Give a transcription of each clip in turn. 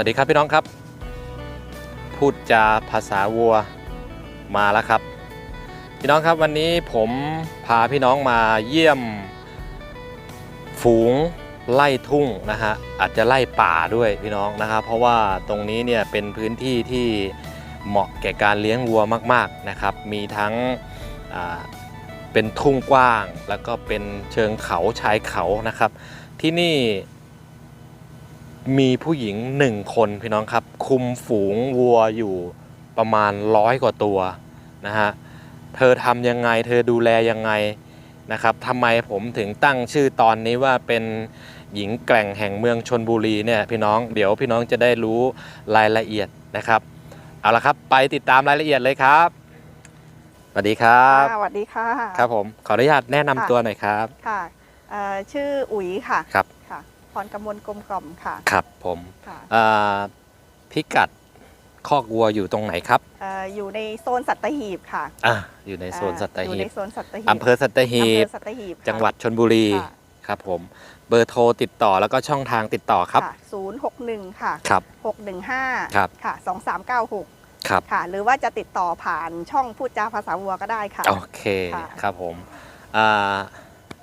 วัสดีครับพี่น้องครับ พูดจาภาษาวัวมาแล้วครับ พี่น้องครับวันนี้ผมพาพี่น้องมาเยี่ยม ฝูงไล่ทุ่งนะฮะอาจจะไล่ป่าด้วยพี่น้องนะครับเพราะว่าตรงนี้เนี่ยเป็นพื้นที่ที่เหมาะแก่การเลี้ยงวัวมากๆนะครับ มีทั้งเป็นทุ่งกว้าง แล้วก็เป็นเชิงเขาชายเขานะครับ ที่นี่ มีผู้หญิงหนึ่งคนพี่น้องครับ คุมฝูงวัวอยู่ประมาณร้อยกว่าตัวนะฮะเธอทำยังไงเธอดูแลยังไงนะครับทำไมผมถึงตั้งชื่อตอนนี้ว่าเป็นหญิงแกร่งแห่งเมืองชนบุรีเนี่ยพี่น้องเดี๋ยวพี่น้องจะได้รู้รายละเอียดนะครับเอาละครับไปติดตามรายละเอียดเลยครับสวัสดีครับค่ะสวัสดีค่ะครับผมขออนุญาตแนะนำค่ะตัวหน่อยครับค่ะเอ่อชื่ออุ๋ยค่ะครับค่ะ พรกมลกลมกล่อมค่ะครับผมค่ะอ่าพิกัดคอกวัวอยู่ตรงไหนครับเอ่ออยู่ในโซนสัตหีบค่ะอะอยู่ในโซนสัตอ่าอยู่หีในบโซนสัตหีบอำเภอสัตหีอำเภบ อสัตหีบค่ะ จังหวัดชนบุรีค่ะ ครับผมเบอร์โทรติดต่อแล้วก็ช่องทางติดต่อครับ ศูนย์หกหนึ่งค่ะครับ หกหนึ่งห้าครับ ค่ะสองสามเก้าหกครับค่ะ หรือว่าจะติดต่อผ่านช่องพูดจาภาษาวัวก็ได้ค่ะ โอเคค่ะ ครับผมอ่า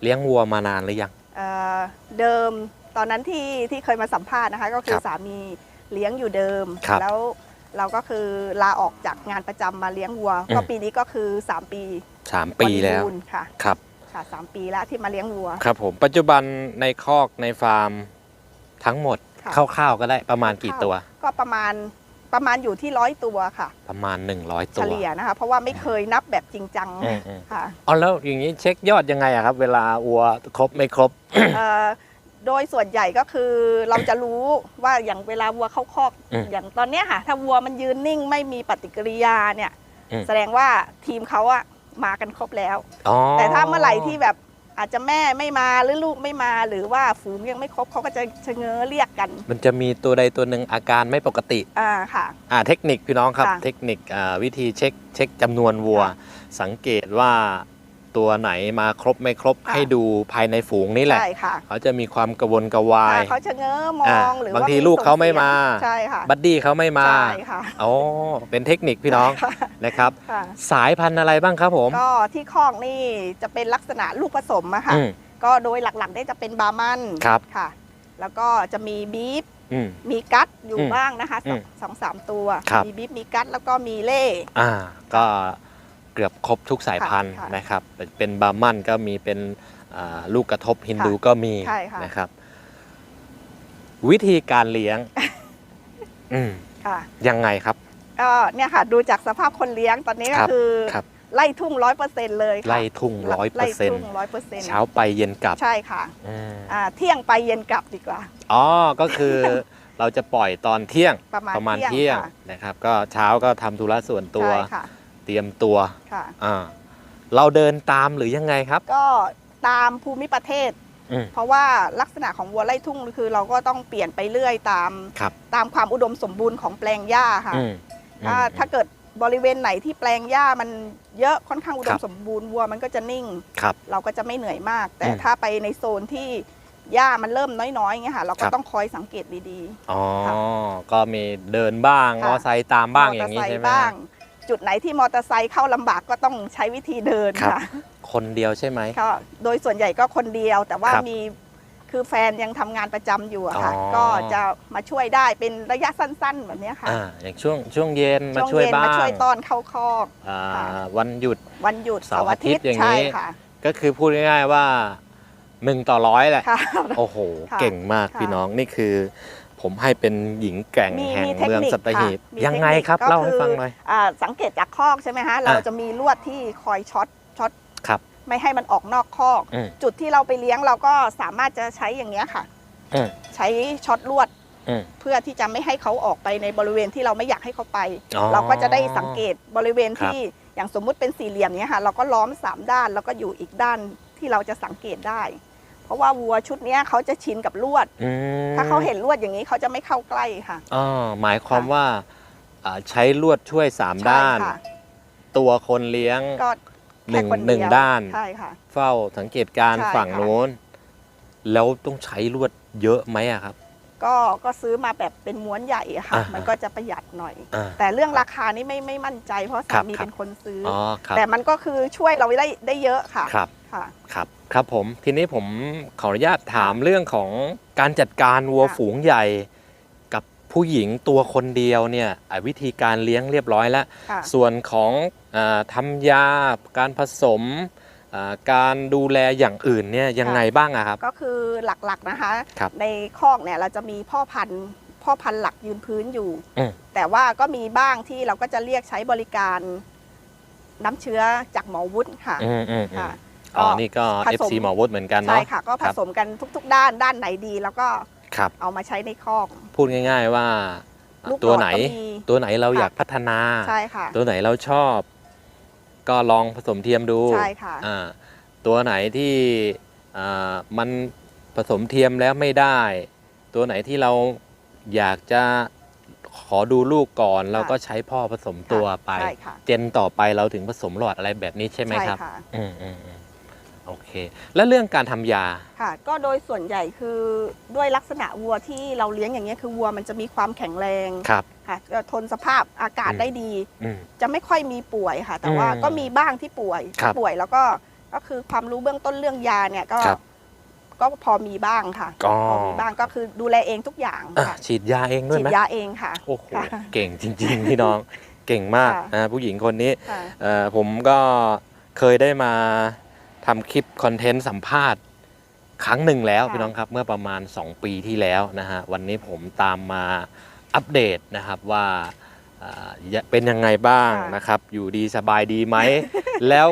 เลี้ยงวัวมานานหรือยัง เอ่อเดิม ตอนนั้นที่ที่เคยมาสัมภาษณ์นะคะก็คืคอรับสามีเลี้ยงอยู่เดิม ครับ แล้วเราก็คือลาออกจากงานประจำมาเลี้ยงวัวอืมก็ปีนี้ก็คือ 3 ปีสามปีแล้วบริบูรณ์ค่ะครับ ค่ะสามปีแล้วที่มาเลี้ยงวัว ครับผมปัจจุบันในคอกในฟาร์มทั้งหมดค่ะ คร่าวๆก็ได้ประมาณกี่ตัว ก็ประมาณประมาณอยู่ที่ร้อยตัวค่ะ ประมาณ 100เฉตัวลี่ยนะคะ เพราะว่าไม่เคยนับแบบจริงจังอืมอืมค่ะ อ๋อแล้วอย่างนี้เช็คยอดยังไงอะครับ เวลาวัวครบไม่ครบ เอ่อ โดยส่วนใหญ่ก็คือเราจะรู้ว่าอย่างเวลาวัวเข้าคอกอืมอย่างตอนเนี้ยค่ะ ถ้าวัวมันยืนนิ่งไม่มีปฏิกิริยาเนี่ย อืม แสดงว่าทีมเขาอะมากันครบแล้ว อ๋อแต่ถ้าเมื่อไหร่ที่แบบอาจจะแม่ไม่มาหรือลูกไม่มา หรือว่าฝูงยังไม่ครบเขาก็จะชะเง้อเรียกกันมันจะมีตัวใดตัวหนึ่งอาการไม่ปกติ อ่าค่ะ อ่าเทคนิคพี่น้องครับ ค่ะเทคนิคอ่าวิธีเช็คเช็คจำนวนวัวค่ะสังเกตว่า ตัวไหนมาครบไม่ครบค่ะ ให้ดูภายในฝูงนี่แหละ ใช่ค่ะเขาจะมีความกระวนกระวาย อ่าเขาชะเง้อมองอ่าหรือบางว่าทีมีลูกเขาไม่ส่งสียงมา ใช่ค่ะบัดดี้เขาไม่มา ใช่ค่ะอ๋อ เป็นเทคนิคพี่น้องค่ะนะครับ ค่ะ สายพันธุ์อะไรบ้างครับผม ก็ที่คอกนี่จะเป็นลักษณะลูกผสมอะค่ะ อืม ก็โดยหลักๆได้จะเป็นบาร์มันครับ ค่ะ แล้วก็จะมีบีฟอืม มีกัตอยู่อืมบ้างนะคะสองอืมสองสามตัว ครับ มีบีฟมีกัตแล้วก็มีเล่ อ่า ก็ เกือบครบทุกสายพันธุ์ค่ะนะครับ เป็นบาร์มันก็มีเป็นอ่าลูกกระทบฮินดูก็มีใช่ค่ะ นะครับ วิธีการเลี้ยง อืมค่ะยังไงครับ ก็เนี่ยค่ะดูจากสภาพคนเลี้ยงตอนนี้ก็ครับ คือ ครับ ไล่ทุ่งร้อยเปอร์เซ็นต์เลยค่ะไล่ทุ่งร้อยเปอไล่ร์เซ็นทุ่ต์งร้อยเปอร์เซ็นต์เช้าไปเย็นกลับใช่ค่ะอืมอ่าเที่ยงไปเย็นกลับดีกว่า อ๋อ ก็คือ เราจะปล่อยตอนเที่ยงประมาณประมาณเที่เที่ยยงงค่ะนะครับ ก็เช้าก็ทำธุระส่วนตัว ใช่ค่ะ เตรียมตัวค่ะ อ่าเราเดินตามหรือยังไงครับ ก็ตามภูมิประเทศ อืม เพราะว่าลักษณะของวัวไล่ทุ่งคือเราก็ต้องเปลี่ยนไปเรื่อยตามครับ ตามความอุดมสมบูรณ์ของแปลงหญ้าค่ะอืมถ้าอืมถ้าเกิดบริเวณไหนที่แปลงหญ้ามันเยอะค่อนข้างอุดครัมบ สมบูรณ์วัวมันก็จะนิ่ง ครับ เราก็จะไม่เหนื่อยมาก แต่อืมถ้าไปในโซนที่หญ้ามันเริ่มน้อยๆเงี้ยค่ะ เราคก็รับ ต้องคอยสังเกตดี อ๋อ ค่ะก็มีเดินบ้างค่ะมอไซค์ตามๆบ้างมออเตอย่างร์นี้ไซใช่ค์ไหมบ้าง จุดไหนที่มอเตอร์ไซค์เข้าลำบากก็ต้องใช้วิธีเดินครับ ค่ะคนเดียวใช่ไหม ก็โดยส่วนใหญ่ก็คนเดียว แต่ว่าครับมีคือแฟนยังทำงานประจำอยู่อะค่ะ อ๋อ ก็จะมาช่วยได้เป็นระยะสั้น ๆ แบบเนี้ยค่ะอ่าอย่างช่วงช่วงเย็นมาช่วงช่วยเย็นบ้างมาช่วยต้อนเข้าคอกอ่าค่ะวันหยุด วันหยุดเสาร์อาทิตย์อย่างนี้ ใช่ค่ะก็คือพูดง่ายๆว่าหนึ่งต่อร้อยแหละ ค่ะ โอ้โห ค่ะเก่งมากค่ะ พี่น้องนี่คือ ผมให้เป็นหญิงแกร่งมีแห่งมีเทคเมืองนิคสัตหีบค่ะมียังไงเทคนิคครับก็เล่าให้คือฟังหน่อยอ่าสังเกตจากคอกใช่ไหมฮะเราจะมีลวดที่คอยช็อตช็อตครับไม่ให้มันออกนอกคอกอืมจุดที่เราไปเลี้ยงเราก็สามารถจะใช้อย่างเงี้ยค่ะอืมใช้ช็อตลวดอืมเพื่อที่จะไม่ให้เขาออกไปในบริเวณที่เราไม่อยากให้เขาไปอ๋อเราก็จะได้สังเกตบริเวณครับที่อย่างสมมุติเป็นสี่เหลี่ยมเนี้ยค่ะ เราก็ล้อมสามด้านแล้วก็อยู่อีกด้านที่เราจะสังเกตได้ เพราะว่าวัวชุดเนี้ยเขาจะชินกับลวด อืมถ้าเขาเห็นลวดอย่างนี้เขาจะไม่เข้าใกล้ค่ะอ๋อหมายความว่าอ่าใช้ลวดช่วยสามใช่ด้าน ค่ะตัวคนเลี้ยง ก็หนึ่แค่งคนหนึ่งเดียวด้าน ใช่ค่ะ เฝ้าสังเกตการณ์ใช่ฝั่งค่ะนู้น แล้วต้องใช้ลวดเยอะไหมอะครับ ก็ก็ซื้อมาแบบเป็นม้วนใหญ่อะค่ะ อ่าฮะ มันก็จะประหยัดหน่อย อ่า แต่เรื่องราคานี่ไม่ไม่มั่นใจ เพราะครัสาบมีครับ เป็นคนซื้อออ๋อครับแต่มันก็คือช่วยเราได้ได้เยอะค่ะ ครับ ค่ะ ครับครับผมทีนี้ผมขออนุญาตถามเรื่องของการจัดการวัวค่ะฝูงใหญ่ กับผู้หญิงตัวคนเดียวเนี่ยอะวิธีการเลี้ยงเรียบร้อยแล้ว ค่ะ ส่วนของอาทำยาการผสมอ่าการดูแลอย่างอื่นเนี่ยยังไงบ้างอะครับ ก็คือหลักๆนะคะ ครับในคอกเนี่ยเราจะมีพ่อพันธุ์พ่อพันธุ์หลักยืนพื้นอยู่ อืม แต่ว่าก็มีบ้างที่เราก็จะเรียกใช้บริการน้ำเชื้อจากหมอวุฒิค่ะอืมอืมอืมค่ะ อ๋อก็นี่ก็ ผสม FC หมอวุฒิเหมือนกันใช่เนาะ ค่ะ ก็คผรับสมกันทุกๆ ด้านด้านไหนดี แล้วก็ครับ เอามาใช้ในคอก พูดง่าย ๆ ว่า ลูกตัวไหน หลอดก็มีตัวไหนเราค่ะ อยากพัฒนา ใช่ค่ะ ตัวไหนเราชอบ ก็ลองผสมเทียมดูใช่ค่ะ อ่าตัวไหนที่อ่ามันผสมเทียมแล้วไม่ได้ ตัวไหนที่เราอยากจะขอดูลูกก่อน เราก็ใช้พ่อผสมตัวไป ใช่ค่ะเจนต่อไปเราถึงผสมหลอดอะไรแบบนี้ใช่ไหมครับ ค่ะ อืมอืมอืม โอเค แล้วเรื่องการทำยา ค่ะ ก็โดยส่วนใหญ่คือด้วยลักษณะวัวที่เราเลี้ยงอย่างเงี้ยคือวัวมันจะมีความแข็งแรงครับ ค่ะก็ทนสภาพอากาศอืม ได้ดี อืม จะไม่ค่อยมีป่วยค่ะ แต่ว่าอืมก็มีบ้างที่ป่วย ครับป่วยแล้วก็ก็คือความรู้เบื้องต้นเรื่องยาเนี่ยก็ ครับก็พอมีบ้างค่ะก็พอมีบ้างก็คือดูแลเองทุกอย่างอะค่ะฉีดยาเองด้วยฉีดไหมยาเองค่ะ โอ้โหค่ะเก่งจริง ๆ พี่น้องเก่งมากค่ะ นะผู้หญิงคนนี้ ค่ะ เอ่อผมก็เคยได้มา ทำคลิปคอนเทนต์สัมภาษณ์ ครั้งหนึ่งแล้วค่ะ พี่น้องครับเมื่อประมาณ 2 ปีที่แล้วนะฮะวันนี้ผมตามมาอัปเดตนะครับว่าอ่าเป็นยังไงบ้างนะครับ อยู่ดีสบายดีไหม แล้ว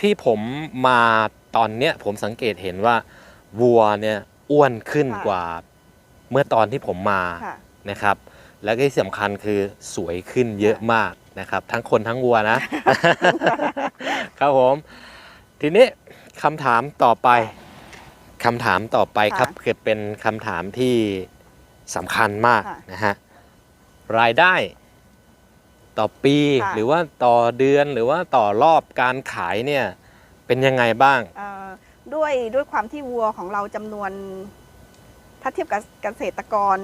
ที่ผมมาตอนเนี้ยผมสังเกตเห็นว่าวัวเนี่ยอ้วนขึ้นกว่าเมื่อตอนที่ผมมา ค่ะ นะครับแล้วก็ที่สำคัญคือสวยขึ้นเยอะมากนะครับ ทั้งคนทั้งวัวนะ ครับผม ทีนี้คำถามต่อไปคำถามต่อไปครับค่ะเกิดเป็นคำถามที่สำคัญมากค่ะ นะฮะรายได้ต่อปีค่ะหรือว่าต่อเดือนหรือว่าต่อรอบการขายเนี่ยเป็นยังไงบ้าง เอ่อด้วยด้วยความที่วัวของเราจำนวน ถ้าเทียบกับเกษตรกร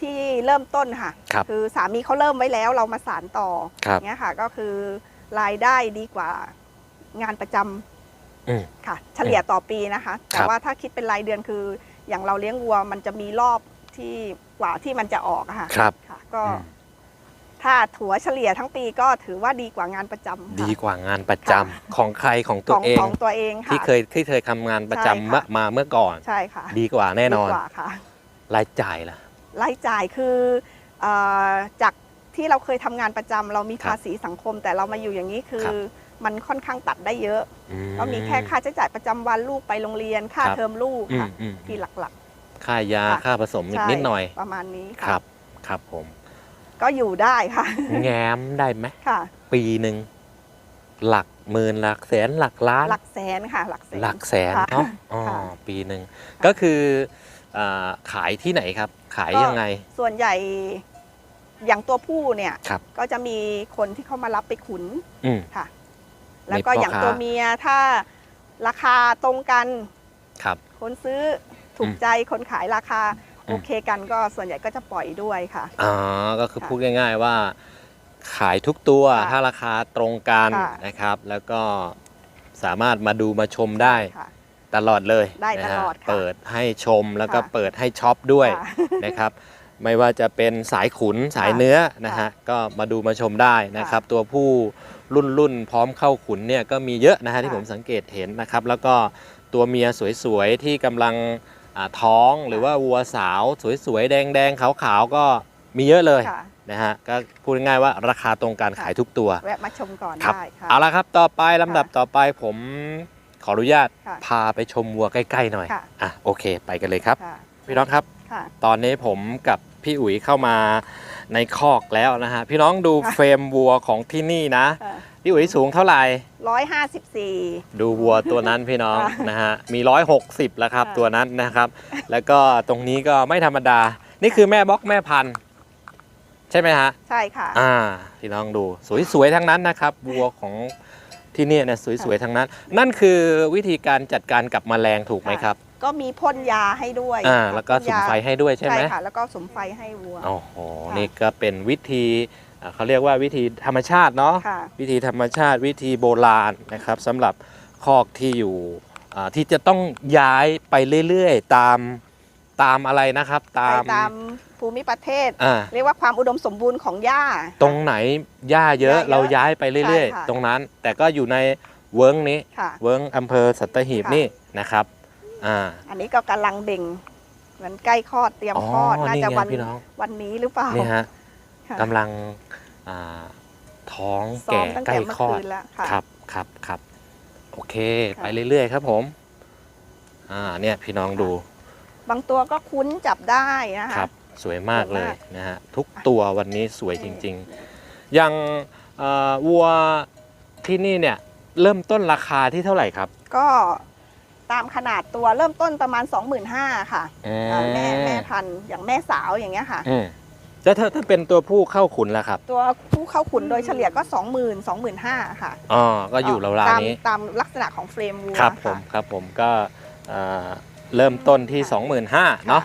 ที่เริ่มต้นค่ะครับอสามีเขาเริ่มไว้แล้วเรามาสานต่อครับ เงี้ยค่ะ ก็คือรายได้ดีกว่างานประจำอืม ค่ะ เฉลี่ยต่อปีนะคะ แต่ครับว่าถ้าคิดเป็นรายเดือนคือ อย่างเราเลี้ยงวัวมันจะมีรอบที่กว่าที่มันจะออกอะค่ะครับค่ะก็อืมถ้าถัวเฉลี่ยทั้งปีก็ถือว่าดีกว่างานประจำค่ะดีกว่างานประจำค่ะของใครของขตัวองเองของตัวเองค่ะที่เคยที่เคยทำงานประจำใช่เมื่อค่ะมาเมื่อก่อนใช่ค่ะ ดีกว่าแน่นอนดีกว่าค่ะรายจ่ายล่ะรายจ่ายคือเออจากที่เราเคยทำงานประจำเรามีครับภาษีสังคม แต่เรามาอยู่อย่างนี้คือครับ มันค่อนข้างตัดได้เยอะอืก็มีแค่ค่าใช้จ่ายประจำวันลูกไปโรงเรียน ค่าครับเทอมลูกอืมค่ะอืม ที่หลัก ค่ายาค่ะ ค่าผสมๆอีกใช่นิดหน่อยประมาณนี้คค่ะ รับ ครับผมก็อยู่ได้ค่ะ แง้มได้ไหมค่ะ ปีหนึ่งหลักหมื่นหลักแสนหลักล้าน หลักแสนค่ะ หลักแสน หลักแสนค่ะเนาะอ๋อค่ะ ปีหนึ่งก็คืออ่าขายที่ไหนครับ ขายยังไง ส่วนใหญ่อย่างตัวผู้เนี่ย ครับ ก็จะมีคนที่เขามารับไปขุนอืม ค่ะ แล้วก็มีพ่ออย่างค้าตัวเมียถ้าราคาตรงกันครับคนซื้อถูกอืมใจคนขายราคาอืมโอเคกันก็ส่วนใหญ่ก็จะปล่อยด้วยค่ะอ๋อก็คือค่ะพูดง่าย ๆว่า ขายทุกตัวค่ะถ้าราคาตรงกันค่ะนะครับ แล้วก็สามารถมาดูมาชมได้ค่ะตลอดเลยได้นะฮะตลอดค่ะเปิดให้ชมแล้วก็ค่ะเปิดให้ช็อปด้วยค่ะนะครับ ไม่ว่าจะเป็นสายขุนสายค่ะเนื้อนะฮะก็มาดูมาชมได้นะครับ ตัวผู้ รุ่นรุ่นพร้อมเข้าขุนเนี่ยก็มีเยอะนะฮะที่ค่ะผมสังเกตเห็นนะครับ แล้วก็ตัวเมียสวยๆที่กำลังอ่าท้องหรือว่าวัวสาวสวยๆแดงๆขาวๆก็มีเยอะเลยค่ะนะฮะก็พูดง่ายๆว่าราคาตรงกันค่ะขายทุกตัวแวะมาชมก่อนครับได้ค่ะเอาละครับต่อไปลำดับต่อไปผมขออนุญาตค่ะพาไปชมวัวใกล้ๆหน่อยค่ะอะโอเค ไปกันเลยครับค่ะพี่น้องครับค่ะตอนนี้ผมกับ พี่อุ๋ยเข้ามาในคอกแล้วนะฮะพี่น้องดูค่ะเฟรมวัวของที่นี่นะ พี่อุ๋ยสูงเท่าไหร่ร้อยห้าสิบสี่ดูวัวตัวนั้นพี่น้องค่ะนะฮะมี 160แล้วครับค่ะตัวนั้นนะครับ แล้วก็ตรงนี้ก็ไม่ธรรมดา นี่คือแม่บล็อกแม่พันธุ์ใช่ไหมฮะ ใช่ค่ะ อ่าพี่น้องดูสวยๆทั้งนั้นนะครับวัวของ ที่เนี่ยนะสวยๆทั้งนั้น นั่นคือวิธีการจัดการกับแมลงถูกไหมครับ ก็มีพ่นยาให้ด้วยอ่าค่ะแล้วก็พ่นสุมยาไฟให้ด้วยใช่ไหมค่ะแล้วก็สมไฟให้วัวโอ้โหค่ะนี่ก็เป็นวิธีอ่าเขาเรียกว่าวิธีธรรมชาติเนาะค่ะวิธีธรรมชาติวิธีโบราณนะครับสำหรับคอกที่อยู่อ่าที่จะต้องย้ายไปเรื่อยๆ ตามตามอะไรนะครับไปตามตาม ภูมิประเทศ อ่า เรียกว่าความอุดมสมบูรณ์ของหญ้า ตรงไหนหญ้าเยอะหญ้าเยอะเราย้ายไปเรื่อย ใช่ค่ะ ๆ ตรงนั้น แต่ก็อยู่ในเวิร์งนี้ ค่ะ เวิร์งอำเภอสัตหีบค่ะ นี่นะครับอ่าอันนี้ก็กำลังเบ่งเหมือนใกล้คลอดเตรียมอ๋อคลอดน่านี่จะไงวันพี่น้องวันนี้หรือเปล่านี่ฮะค่ะกำลังอ่าท้องซ้อแก่มตั้งใกล้แต่เมื่อคลอคืดนแล้วค่ะ ครับครับครับโอเค ค่ะ ไปเรื่อยๆครับผม อ่าเนี่ยพี่น้องดู บางตัวก็คุ้นจับได้นะคะครับ สวยมากสวยเลยมากนะฮะทุกตัววันนี้สวยจริงๆ อย่างเอ่อวัวที่นี่เนี่ยเริ่มต้นราคาที่เท่าไหร่ครับ ก็ตามขนาดตัวเริ่มต้นประมาณ 25,000ค่ะอือ่าแม่แม่พันธุ์อย่างแม่สาวอย่างเงี้ยค่ะอืมแล้วถ้าถ้าเป็นตัวผู้เข้าขุนล่ะครับ ตัวผู้เข้าขุนโดยเฉลี่ยก็ 20,000 25,000ค่ะอ๋อก็อยู่ราวตามๆนี้ตามลักษณะของเฟรมวัวครับผมะครับผมก็เอ่อเริ่มต้นที่ค่ะ25,000เนาะ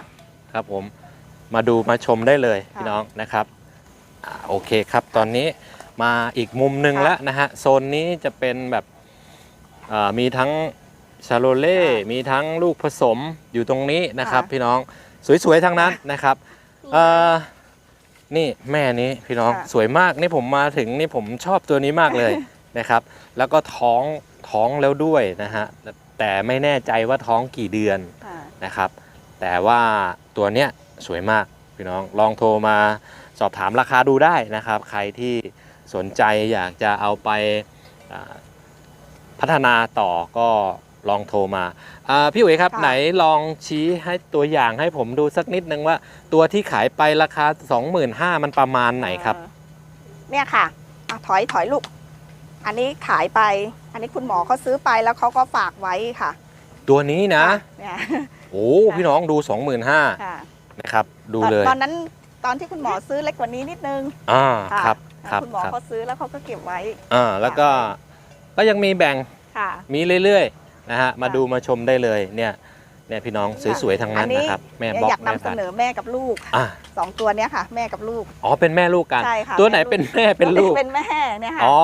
ครับผม มาดูมาชมได้เลยค่ะพี่น้องนะครับอ่าโอเคครับตอนนี้มาอีกมุมหนึ่งค่ะแล้วนะฮะโซนนี้จะเป็นแบบเอ่อมีทั้งชาโลเล่ค่ะมีทั้งลูกผสมอยู่ตรงนี้นะครับ ค่ะพี่น้องสวยๆทั้งนั้นนะครับเอ่อนี่แม่นี้พี่น้องค่ะ สวยมากนี่ผมมาถึงนี่ผมชอบตัวนี้มากเลย นะครับ แล้วก็ท้องท้องแล้วด้วยนะฮะแต่ไม่แน่ใจว่าท้องกี่เดือน ค่ะ นะครับแต่ว่าตัวเนี้ย สวยมากพี่น้องลองโทรมาสอบถามราคาดูได้นะครับ ใครที่สนใจอยากจะเอาไปอ่าพัฒนาต่อก็ลองโทรมาอ่าพี่อุ๋ยครับค่ะไหนลองชี้ให้ตัวอย่างให้ผมดูสักนิดนึงว่า ตัวที่ขายไปราคา 25,000มันประมาณไหนครับเอ่อเนี่ยค่ะอะถอยถอยลูก อันนี้ขายไป อันนี้คุณหมอเขาซื้อไปแล้วเขาก็ฝากไว้ค่ะ ตัวนี้นะค่เนี่ยโอ้ พี่น้องดู 25,000ค่ะ นะครับ ดูตอนเลยตอนนั้นตอนที่คุณหมอซื้อเล็กกว่านี้นิดนึงอ่าค่ะครับแล้วครับคุณหมอครับเขาซื้อแล้วเขาก็เก็บไว้อ่าแล้วก็ก็ยังมีแบ่งค่ะมีเรื่อยๆนะฮะมาค่ะดูมาชมได้เลยเนี่ยเนี่ยพี่น้องสวยๆทั้งนั้นอันนี้นะครับแม่เนี่ยบล็ออยากกแม่นำเสพันนอแม่กับลูกค่ะอ่าสองตัวเนี้ยค่ะ แม่กับลูกอ๋อเป็นแม่ลูกกันใช่ค่ะตัวไหนแม่ลูกเป็นแม่เป็นลูกเป็นแม่เนี่ยค่ะอ๋อ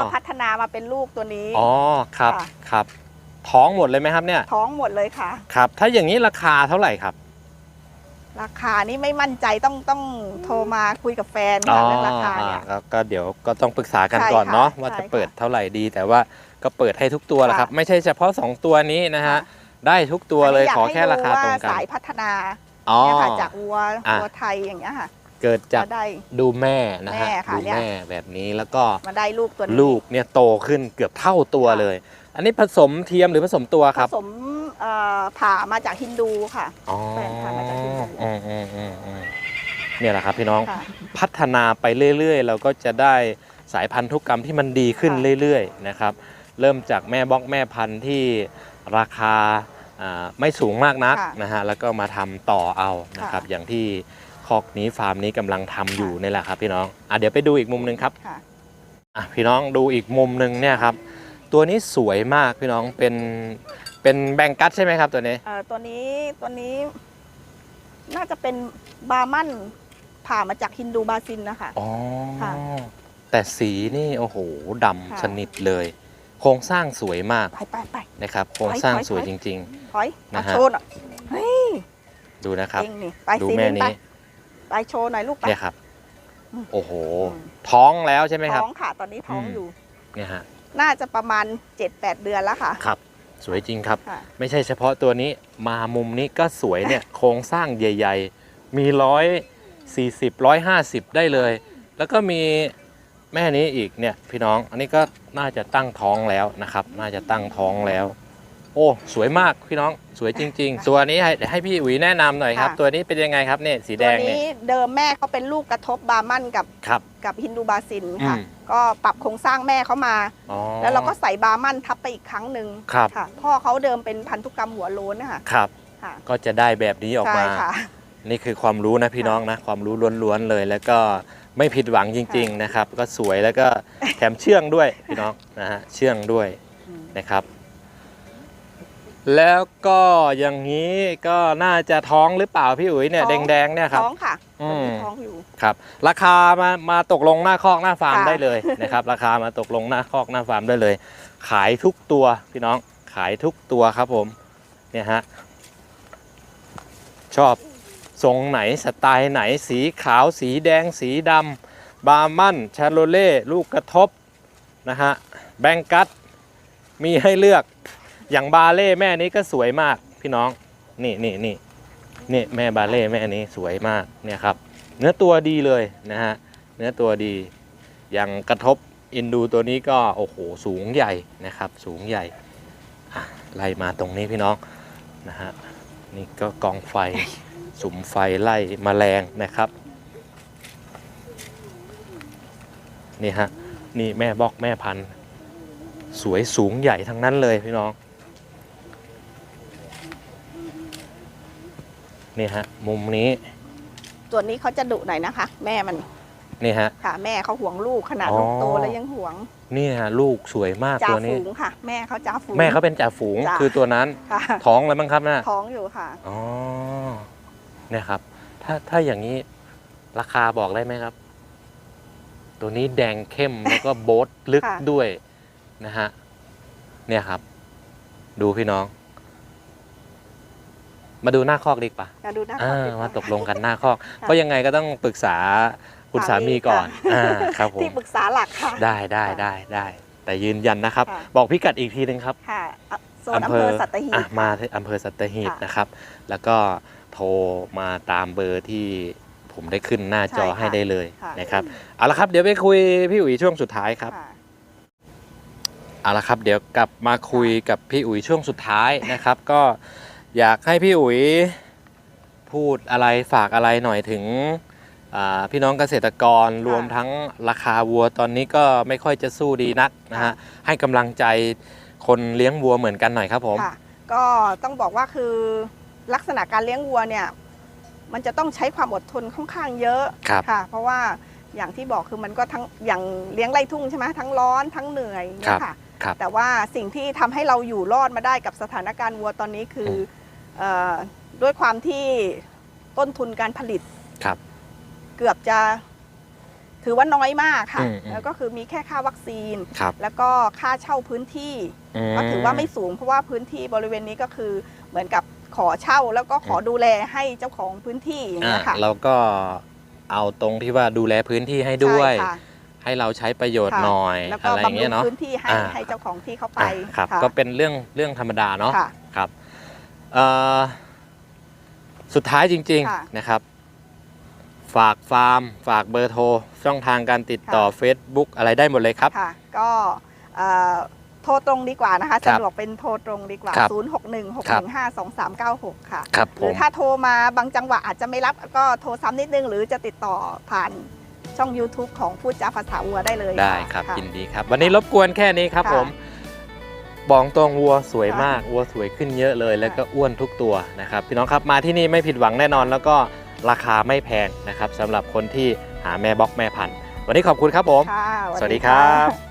ก็พัฒนามาเป็นลูกตัวนี้อ๋อครับค่ะครับ ท้องหมดเลยไหมครับเนี่ย ท้องหมดเลยค่ะ ครับ ถ้าอย่างนี้ราคาเท่าไหร่ครับ ราคานี่ไม่มั่นใจต้องต้องโทรมาคุยกับแฟนค่ะเรื่องราคาเนี่ยอ่ก็ก็เดี๋ยวก็ต้องปรึกษากันใช่ก่อนเนาะค่ะว่าจะใช่ค่ะเปิดเท่าไหร่ดี แต่ว่าก็เปิดให้ทุกตัวแหละครับค่ะไม่ใช่เฉพาะ 2 ตัวนี้นะฮะได้ทุกตัวเลยนนี้ขอแค่ราคาตรงยกให้ดูกันว่าสายพัฒนาอ๋อ เนี่ยค่ะจากวัวอะ วัวไทยอย่างเงี้ยค่ะเกิดจากมาได้ ดูแม่นะฮะแม่ค่ะดูเนี่ย แม่แบบนี้แล้วก็ มาได้ลูกตัวนี้ ลูกเนี่ยโตขึ้นเกือบเท่าตัวค่ะเลย อันนี้ผสมเทียมหรือผสมตัวผครับสมเอ่อผ่ามาจากฮินดูค่ะ อ๋อแฟนค่ะมาจากที่นู่นอืมอืมอืมอืมเนี่ยแหละครับพี่น้อง ค่ะ พัฒนาไปเรื่อยๆ เราก็จะได้สายพันธุกรรมที่มันดีขึ้นค่ะเรื่อยๆนะครับ เริ่มจากแม่บล็อกแม่พันธุ์ที่ราคาอ่าไม่สูงมากนักค่ะนะฮะแล้วก็มาทำต่อเอานะครับ ค่ะอย่างที่คอกนี้ฟาร์มนี้กำลังทำอยู่ค่ะ นี่แหละครับพี่น้องอะเดี๋ยวไปดูอีกมุมหนึ่งครับค่ะ อะพี่น้องดูอีกมุมหนึ่งเนี่ยครับ ตัวนี้สวยมากพี่น้องเป็นเป็นแบงกัสใช่ไหมครับตัวนี้ เอ่อตัวนี้ตัวนี้น่าจะเป็นบาร์มันผ่ามาจากฮินดูบาซินนะคะ อ๋อ ค่ะแต่สีนี่โอ้โหดำค่ะสนิทเลย โครงสร้างสวยมากไปไปไป นะครับ โครงสร้างถอยถอย สวยถจอยริง ถอยนะมาฮะ โชว์หน่อยเฮ้ยๆ ดูนะครับเองนี่ไปดูสีแม่นินไปนี้ไปโชว์หน่อยลูกไป เนี่ยครับ อืมโอ้โห อืม ท้องแล้วใช่ไหมครับ ท้องค่ะ ตอนนี้ท้องอืม อยู่ เนี่ยฮะ น่าจะประมาณ 7-8 เดือนแล้วค่ะ ครับ สวยจริงครับ ค่ะ ไม่ใช่เฉพาะตัวนี้มามุมนี้ก็สวยเนี่ย โครงสร้างใหญ่ ๆ มีร้อยสี่สิบร้อยห้าสิบได้เลย แล้วก็มีแม่นี้อีกเนี่ยพี่น้อง อันนี้ก็น่าจะตั้งท้องแล้วนะครับ น่าจะตั้งท้องแล้ว โอ้สวยมากพี่น้องสวยจริง ๆ ตัวนี้ให้ให้พี่อุ๋ยแนะนำหน่อยครับ ค่ะ ตัวนี้เป็นยังไงครับเนี่ยสีแดตัวงเนี่ย นี้เดิมแม่เขาเป็นลูกกระทบบาร์มันกับครับกับฮินดูบาซินค่ะ อืม ก็ปรับโครงสร้างแม่เขามา อ๋อ แล้วเราก็ใส่บาร์มันทับไปอีกครั้งหนึ่งครับ ค่ะพ่อเขาเดิมเป็นพันธุกรรมหัวโล้นนะคะครับ ค่ะก็จะได้แบบนี้ออกใช่มา ค่ะ นี่คือความรู้นะพี่น้องนะ ความรู้ล้วนๆเลย แล้วก็ไม่ผิดหวังจริง ๆ นะครับ ก็สวยแล้วก็แถมเชื่องด้วยพี่น้องนะฮะเชื่องด้วยอืมนะครับ แล้วก็อย่างนี้ก็น่าจะท้องหรือเปล่าพี่อุ๋ยเนี่ยท้อง แดงๆเนี่ยครับ ท้องค่ะอืมตอนนี้ท้องอยู่ ครับ ราคามามาตกลงหน้าคอกหน้าฟาร์มค่ะ ได้เลยนะครับ ราคามาตกลงหน้าคอกหน้าฟาร์มได้เลย ขายทุกตัวพี่น้องขายทุกตัวครับผม เนี่ยฮะชอบทรงไหนสไตล์ไหนสีขาวสีแดงสีดำบาร์มันชาโลเล่ลูกกระทบนะฮะแบงกัสมีให้เลือก อย่างบาเล่แม่นี้ก็สวยมากพี่น้อง นี่นี่นี่นี่แม่บาเล่แม่นี้สวยมากเนี่ยครับ เนื้อตัวดีเลยนะฮะเนื้อตัวดีอย่างกระทบอินดูตัวนี้ก็โอ้โหสูงใหญ่นะครับ สูงใหญ่ไล่มาตรงนี้พี่น้องนะฮะนี่ก็กองไฟสุมไฟไล่มแมลงนะครับนี่ฮะนี่แม่บอกแม่พันธุ์สวยสูงใหญ่ทั้งนั้นเลยพี่น้อง นี่ฮะมุมนี้ตัวนี้เขาจะดุหน่อยนะคะ แม่มันนี่ฮะ ค่ะ แม่เขาห่วงลูกขนาดอ๋อลูกโตแล้วยังห่วงนี่ฮะลูกสวยมากจ่าตัวนี้ฝูงค่ะ แม่เขาจ่าฝูง แม่เขาเป็นจ่าฝูงจ้ะ คือตัวนั้น ค่ะท้องแล้วมั้งครับนะท้องอยู่ค่ะ อ๋อเนี่ยครับ ถ้าถ้าอย่างนี้ราคาบอกได้ไหมครับ ตัวนี้แดงเข้ม แล้วก็โบทลึกค่ะ ด้วยนะฮะเนี่ยครับ ดูพี่น้อง มาดูหน้าคอกดีกว่ามาดูหน้าอ่าคอกดีกว่มาตกลงกันหน้าคอกเพราะยังไงก็ต้องปรึกษาคุณสาสามีมีก่อนค่ะอ่าครับผมที่ปรึกษาหลักค่ะได้ได้ค่ะได้ได้แต่ยืนยันนะครับค่ะบอกพิกัดอีกทีหนึ่งครับค่ะอะโซนอำเภอสัตหีอะบมาที่อำเภอสัตหีบค่ะนะครับ แล้วก็โทรมาตามเบอร์ที่ผมได้ขึ้นหน้าจอใช่ค่ะให้ได้เลยค่ะนะครับเอาละครับเดี๋ยวไปคุยพี่อุ๋ยช่วงสุดท้ายครับค่ะเอาละครับ เดี๋ยวกลับมาคุยกับพี่อุ๋ยช่วงสุดท้ายนะครับ ก็ อยากให้พี่อุ๋ยพูดอะไรฝากอะไรหน่อยถึงอ่าพี่น้องเกษตรกรรวมทั้งราคาวัวตอนนี้ก็ไม่ค่อยจะสู้ดีนักนะฮะให้กำลังใจคนเลี้ยงวัวเหมือนกันหน่อยครับผมค่ะก็ต้องบอกว่าคือลักษณะการเลี้ยงวัวเนี่ยมันจะต้องใช้ความอดทนค่อนข้างเยอะครับค่ะ เพราะว่าอย่างที่บอกคือมันก็ทั้งอย่างเลี้ยงไร่ทุ่งใช่ไหมทั้งร้อนทั้งเหนื่อยเนี่ยค่ะครับแต่ว่าสิ่งที่ทำให้เราอยู่รอดมาได้กับสถานการณ์วัวตอนนี้คืออเอ่อ ด้วยความที่ต้นทุนการผลิตครับ เกือบจะถือว่าน้อยมากค่ะ อืมอืม แล้วก็คือมีแค่ค่าวัคซีน ครับแล้วก็ค่าเช่าพื้นที่ ก็ถือว่าไม่สูงเพราะว่าพื้นที่บริเวณนี้ก็คือเหมือนกับขอเช่าแล้วก็ขอดูแลให้เจ้าของพื้นที่อย่างอ่าเงี้ยค่ะเราก็เอาตรงที่ว่าดูแลพื้นที่ให้ด้วย ใช่ค่ะ ให้เราใช้ประโยชน์ค่ะ หน่อยแล้วก็อะไรอย่างบำรุเงี้ยงเนาะ พื้นที่ให้อ่า ให้เจ้าของที่เขาไปอ่าครับะก็เป็นเรื่องเรื่องธรรมดาเนาะค่ะ ครับ เอ่อสุดท้ายจริง ค่ะ ๆนะครับ ฝากฟาร์ม ฝากเบอร์โทร ช่องทางการติดต่อค่ะ Facebook อะไรได้หมดเลยครับ ค่ะ ก็เอ่อโทรตรงดีกว่านะคะครัสะบดวกเป็นโทรตรงดีกว่า ครับ0 6 1 6 1 5 2 3 9 6 ค่ะ ครับหผรือม ถ้าโทรมาบางจังหวะอาจจะไม่รับก็โทรซ้ำนิดนึง หรือจะติดต่อผ่านช่อง YouTube ของพูดจาภาษาวัวได้เลยได้ครับะ ยินดีครับ วันนี้รบกวนแค่นี้ครับค่ะ ผม บองตรงวัวสวยค่ะมากวัวสวยขึ้นเยอะเลย แล้วก็อ้วนทุกตัวนะครับ พี่น้องครับมาที่นี่ไม่ผิดหวังแน่นอน แล้วก็ราคาไม่แพงนะครับสำหรับคนที่หาแม่บล็อกแม่พันธุ์วันนี้ขอบคุณครับผมค่ะสวัสดีครับ